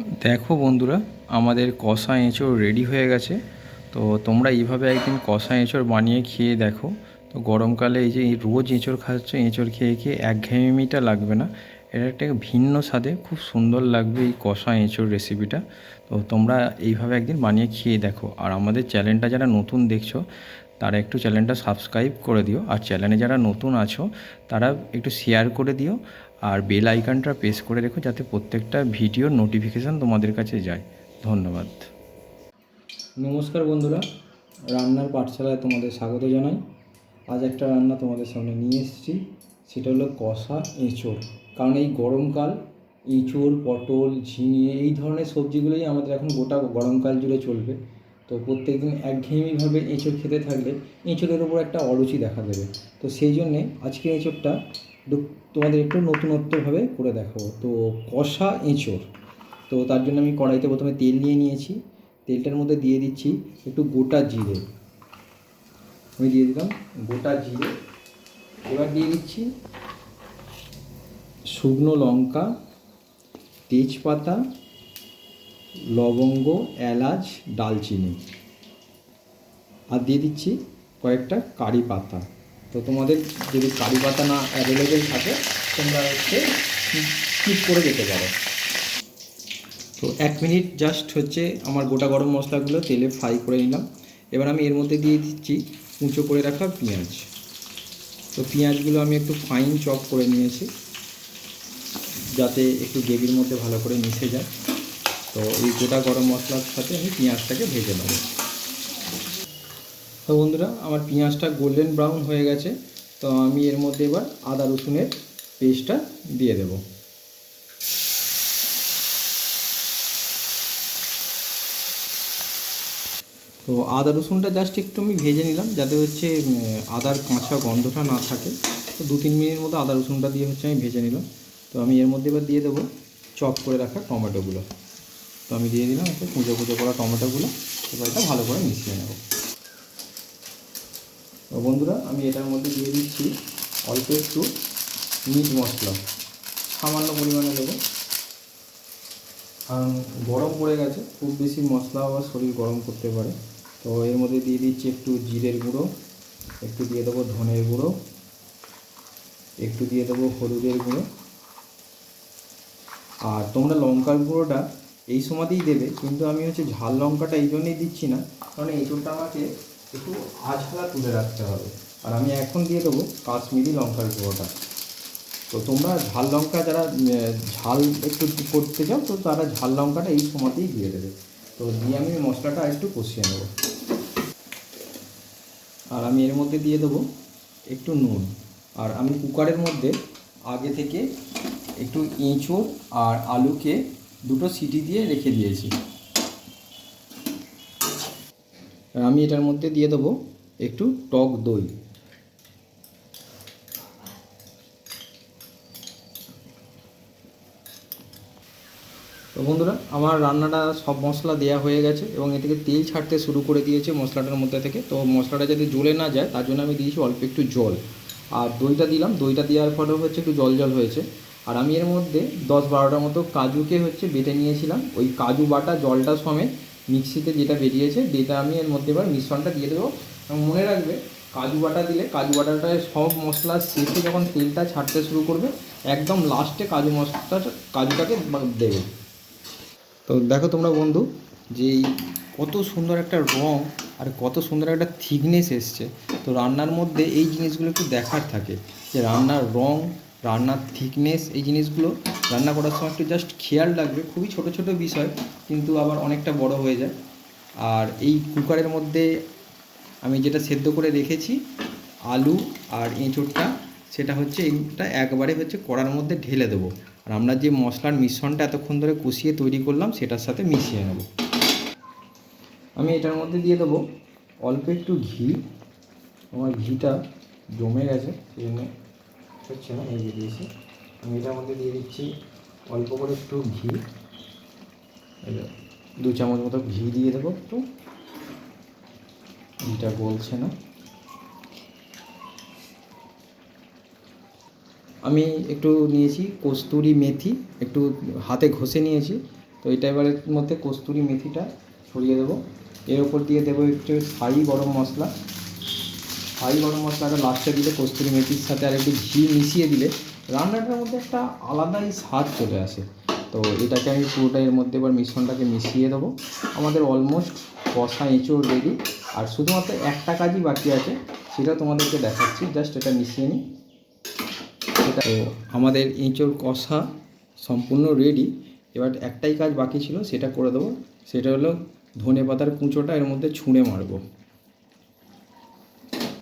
দেখো বন্ধুরা, আমাদের কষা এঁচোড় রেডি হয়ে গেছে। তো তোমরা এইভাবে একদিন কষা এঁচোড় বানিয়ে খেয়ে দেখো। তো গরমকালে এই যে রোজ এঁচোড় খাচ্ছ, এঁচোড় খেয়ে খেয়ে এক একঘেয়েমিটা লাগবে না। এটা একটা ভিন্ন স্বাদে খুব সুন্দর লাগবে এই কষা এঁচোড় রেসিপিটা তো তোমরা এইভাবে একদিন বানিয়ে খেয়ে দেখো। আর আমাদের চ্যানেলটা যারা নতুন দেখছ, তারা একটু চ্যানেলটা সাবস্ক্রাইব করে দিও। আর চ্যানেলে যারা নতুন আছো, তারা একটু শেয়ার করে দিও। আর বেল আইকনটা প্রেস করে রেখো যাতে প্রত্যেকটা ভিডিওর নোটিফিকেশান তোমাদের কাছে যায়। ধন্যবাদ। নমস্কার বন্ধুরা, রান্নার পাঠশালায় তোমাদের স্বাগত জানাই। আজ একটা রান্না তোমাদের সামনে নিয়ে এসেছি, সেটা হলো কষা এঁচোড়। কারণ এই গরমকাল, এঁচোড়, পটল, ঝিঙে, এই ধরনের সবজিগুলোই আমাদের এখন গোটা গরমকাল জুড়ে চলবে। তো প্রত্যেকদিন একঘেয়েমিভাবে এঁচোড় খেতে থাকলে এঁচোড়ের ওপর একটা অরুচি দেখা দেবে। তো সেই জন্যে আজকে এঁচোড়টা তোমাদের একটু নতুনত্বভাবে করে দেখাবো। তো কষা এঁচোড়। তো তার জন্য আমি কড়াইতে প্রথমে তেল নিয়ে নিয়েছি। তেলটার মধ্যে দিয়ে দিচ্ছি একটু গোটা জিরে। আমি দিয়ে দিলাম গোটা জিরে। এবার দিয়ে দিচ্ছি শুকনো লঙ্কা, তেজপাতা লবঙ্গ, এলাচ দালচিনি আর দিয়ে দিচ্ছি কয়েকটা কারি পাতা। তো তোমাদের যদি কারি পাতা না অ্যাভেলেবেল থাকে, তোমরা হচ্ছে স্কিপ করে যেতে পারো। তো এক মিনিট জাস্ট হচ্ছে আমার গোটা গরম মশলাগুলো তেলে ফ্রাই করে নিলাম। এবার আমি এর মধ্যে দিয়ে দিচ্ছি কুঁচো করে রাখা পেঁয়াজ। তো পেঁয়াজগুলো আমি একটু ফাইন চপ করে নিয়েছি, যাতে একটু গ্রেভির মধ্যে ভালো করে মিশে যায়। তো এই গোটা গরম মশলার সাথে আমি পেঁয়াজটাকে ভেজে নেব। তো বন্ধুরা, আমার পেঁয়াজটা গোল্ডেন ব্রাউন হয়ে গেছে, তো আমি এর মধ্যে এবার আদা রসুনের পেস্টটা দিয়ে দেবো। তো আদা রসুনটা জাস্ট একটু আমি ভেজে নিলাম, যাতে হচ্ছে আদার কাঁচা গন্ধটা না থাকে। তো দু তিন মিনিটের মতো আদা রসুনটা দিয়ে হচ্ছে আমি ভেজে নিলাম। তো আমি এর মধ্যে এবার দিয়ে দেবো, চপ করে রাখা টমেটোগুলো। তো আমি দিয়ে দিলাম একটু কুঁচো কুঁচো করা টমেটোগুলো, এবার এটা ভালো করে মিশিয়ে নেব। তো বন্ধুরা, আমি এটার মধ্যে দিয়ে দিচ্ছি অল্প একটু মিট মশলা। সামান্য পরিমাণে দেবো। কারণ গরম পড়ে গেছে, খুব বেশি মশলা আবার শরীর গরম করতে পারে। তো এর মধ্যে দিয়ে দিচ্ছি একটু জিরের গুঁড়ো, একটু দিয়ে দেবো ধনের গুঁড়ো, একটু দিয়ে দেবো হলুদের গুঁড়ো। আর তোমরা লঙ্কার গুঁড়োটা এই সময়তেই দেবে, কিন্তু আমি হচ্ছে ঝাল লঙ্কাটা এই জন্যই দিচ্ছি না, কারণ এঁচোড়টা আমাকে একটু আঝালা তুলে রাখতে হবে। আর আমি এখন দিয়ে দেবো কাশ্মীরি লঙ্কার গুঁড়োটা। তো তোমরা ঝাল লঙ্কা যারা ঝাল একটু করতে চাও, তো তারা ঝাল লঙ্কাটা এই সময়তেই দিয়ে দেবে। তো দিয়ে আমি মশলাটা একটু কষিয়ে নেব। আর আমি এর মধ্যে দিয়ে দেবো একটু নুন। আর আমি কুকারের মধ্যে আগে থেকে একটু এঁচোড় আর আলুকে দুটো সিটি দিয়ে রেখে দিয়েছি। আমি এটার মধ্যে দিয়ে দেবো একটু টক দই। তো বন্ধুরা, আমার রান্নাটা সব মশলা দেওয়া হয়ে গেছে এবং এ থেকে তেল ছাড়তে শুরু করে দিয়েছে মশলাটার মধ্যে থেকে। তো মশলাটা যাতে জ্বলে না যায়, তার জন্য আমি দিয়েছি অল্প একটু জল। আর দইটা দিলাম। দইটা দেওয়ার পরেও হচ্ছে একটু জল জল হয়েছে। আর আমি এর মধ্যে দশ বারোটার মতো কাজুকে হচ্ছে বেটে নিয়েছিলাম। ওই কাজু বাটা জলটা সমেত মিক্সিতে যেটা বেরিয়েছে, যেটা আমি এর মধ্যে এবার মিশ্রণটা দিয়ে দেবো। মনে রাখবে, কাজু বাটা দিলে কাজু বাটাটায় সব মশলা শেষে যখন তেলটা ছাড়তে শুরু করবে, একদম লাস্টে কাজু মশলাটা, কাজুটাকে দেবে। তো দেখো তোমরা বন্ধু, যে কত সুন্দর একটা রং আর কত সুন্দর একটা থিকনেস এসছে। তো রান্নার মধ্যে এই জিনিসগুলো একটু দেখার থাকে, যে রান্নার রং রান্নার থিকনেস এই জিনিসগুলো রান্না করার সময় একটু জাস্ট খেয়াল রাখবে। খুবই ছোট ছোট বিষয়, কিন্তু আবার অনেকটা বড় হয়ে যায়। আর এই কুকারের মধ্যে আমি যেটা সেদ্ধ করে রেখেছি, আলু আর এঁচোড়টা, সেটা হচ্ছে এইটা একবারে হচ্ছে কড়ার মধ্যে ঢেলে দেবো। আর আমরা যে মশলার মিশ্রণটা এতক্ষণ ধরে কষিয়ে তৈরি করলাম, সেটার সাথে মিশিয়ে নেব। আমি এটার মধ্যে দিয়ে দেবো অল্প একটু ঘি। আমার ঘিটা জমে গেছে, সেই জন্য হচ্ছে না, এই যে দিয়েছি। আমি এটার মধ্যে দিয়ে দিচ্ছি অল্প করে একটু ঘি। দু চামচ মতো ঘি দিয়ে দেবো একটু। ঘিটা গলছে না। আমি একটু নিয়েছি কস্তুরি মেথি, একটু হাতে ঘষে নিয়েছি। তো এটা এবারের মধ্যে কস্তুরি মেথিটা ছড়িয়ে দেবো। এর ওপর দিয়ে দেবো একটু শাহি গরম মশলা। শাহি গরম মশলাটা লাস্টে দিলে, কস্তুরি মেথির সাথে আর একটু ঘি মিশিয়ে দিলে রান্নাটার মধ্যে একটা আলাদাই স্বাদ চলে আসে। তো এটাকে আমি পুরোটা এর মধ্যে এবার মিশ্রণটাকে মিশিয়ে দেবো। আমাদের অলমোস্ট কষা এঁচোড় রেডি আর শুধুমাত্র একটা কাজই বাকি আছে, সেটা তোমাদেরকে দেখাচ্ছি। জাস্ট এটা মিশিয়ে নিই। তো আমাদের এঁচোড় কষা সম্পূর্ণ রেডি এবার একটাই কাজ বাকি ছিল, সেটা করে দেবো। সেটা হলো ধনে পাতার কুঁচোটা এর মধ্যে ছুঁড়ে মারবো।